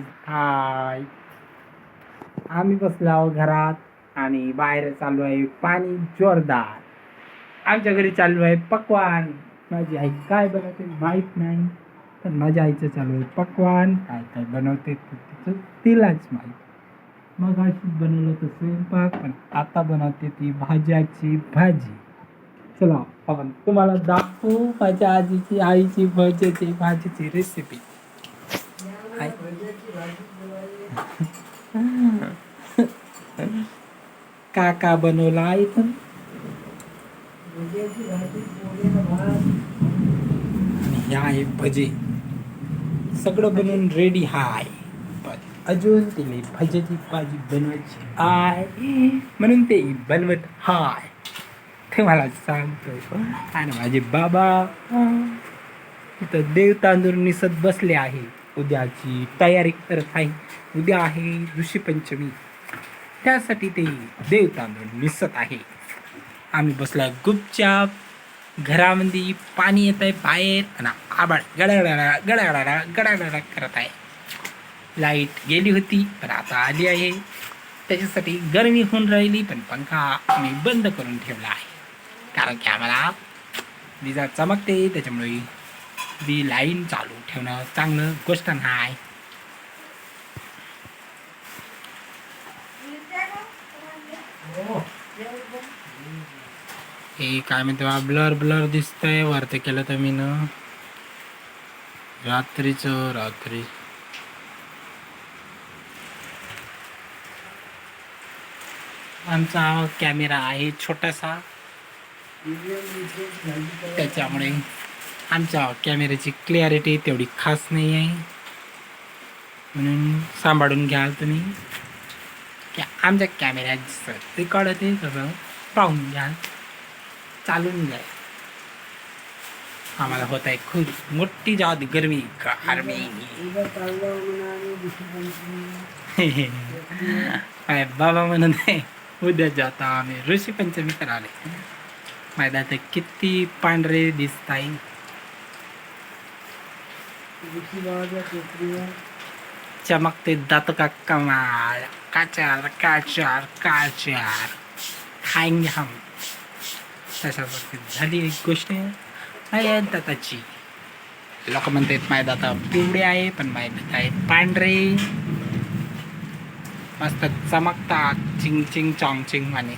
हाय. आम्ही बसलो आहोत घरात आणि बाहेर चालू आहे पाणी जोरदार. आमच्या घरी चालू आहे पकवान. माझी आई काय बनवते माहीत नाही पण माझ्या आईचं चालू आहे पकवान. काय काय बनवते तिचं तिलाच माहीत. मग अशी बनवलं तर स्वयंपाक पण आता बनवते ती भाज्याची भाजी. चला आपण तुम्हाला दाखवू माझ्या आजीची आईची भाज्याची भाजीची रेसिपी हाय का का बनवला इथं पण? ह्या आहे भजे. सगळं बनवून रेडी हाय. पण अजून तिने भजेची भाजी बनवायची आहे म्हणून ते बनवत हाय. ते मला सांगतो आणि माझे बाबा इथं देव तांदूळ निसत बसले आहे. उद्याची तयारी करत आहे. उद्या आहे ऋषीपंचमी त्यासाठी ते देव तांदूळ निसत आहे. आम्ही बसला गुपचाप घरामध्ये. पाणी येत आहे बाहेर आणि आबाळ गडागडा गडागडा गडागडा करत आहे. लाइट गेली होती पण आता आली आहे. त्याच्यासाठी गरमी होऊन राहिली पण पंखा आम्ही बंद करून ठेवला आहे. कारण की आम्हाला विजा चमकते त्याच्यामुळे वी लाईन चालू ठेवणं चांगलं गोष्ट नाही हे काय म्हणते ब्लर ब्लर दिसतंय वरती केलं तर मी रात्रीच रात्री. आमचा कॅमेरा आहे छोटासा. त्याच्यामुळे आमच्या कॅमेऱ्याची क्लॅरिटी तेवढी खास नाही आहे. म्हणून सांभाळून घ्याल तुम्ही. की आमच्या कॅमेऱ्यात जसं रेकॉर्ड होते तसं पाहून घ्याल. चालून घ्या आम्हाला होत आहे खूप मोठी जात गरमी गरमी अरे बाबा म्हणून नाही उद्या जाता आम्ही. ऋषी पंचमी कराले माहिती तर किती पांढरे दिसत आहे चमकते दात का कमाल काचार काचार काचार खाएंगे हम तशा झाली एक गोष्ट आहे दाताची लोक म्हणतात माय दाता पिवळे आहे पण माय दाता आहे पांढरे मस्त चमकतात चिंग चिंग चॉंग चिंग माने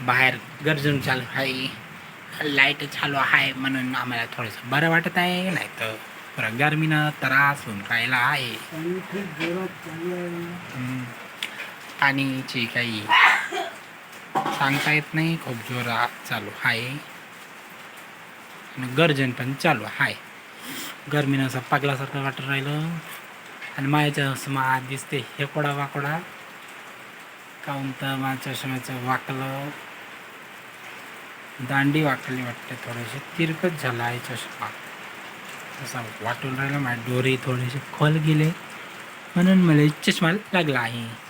बाहेर गरजून चालू आहे लाइट चालू आहे म्हणून आम्हाला थोडंसं बरं वाटत आहे नाही तर पुरा गरमीनं त्रास होऊन राहिला आहे. पाणीची काही सांगता येत नाही खूप जोरात चालू आहे. आणि गर्जन पण चालू आहे. गरमीनं असं पागलासारखं वाटत राहिलं. आणि मायाच्या चष्मा दिसते हे कोडा वाकोडा. काऊन तर माझ्या चष्म्याचं वाकलं. दांडी वाकली वाटते थोडेसे. तिरकत झाला आहे चष्मा. असं वाटून राहिलं. माझ्या डोरे थोडेसे खोल गेले. म्हणून मला चष्मा लागला आहे.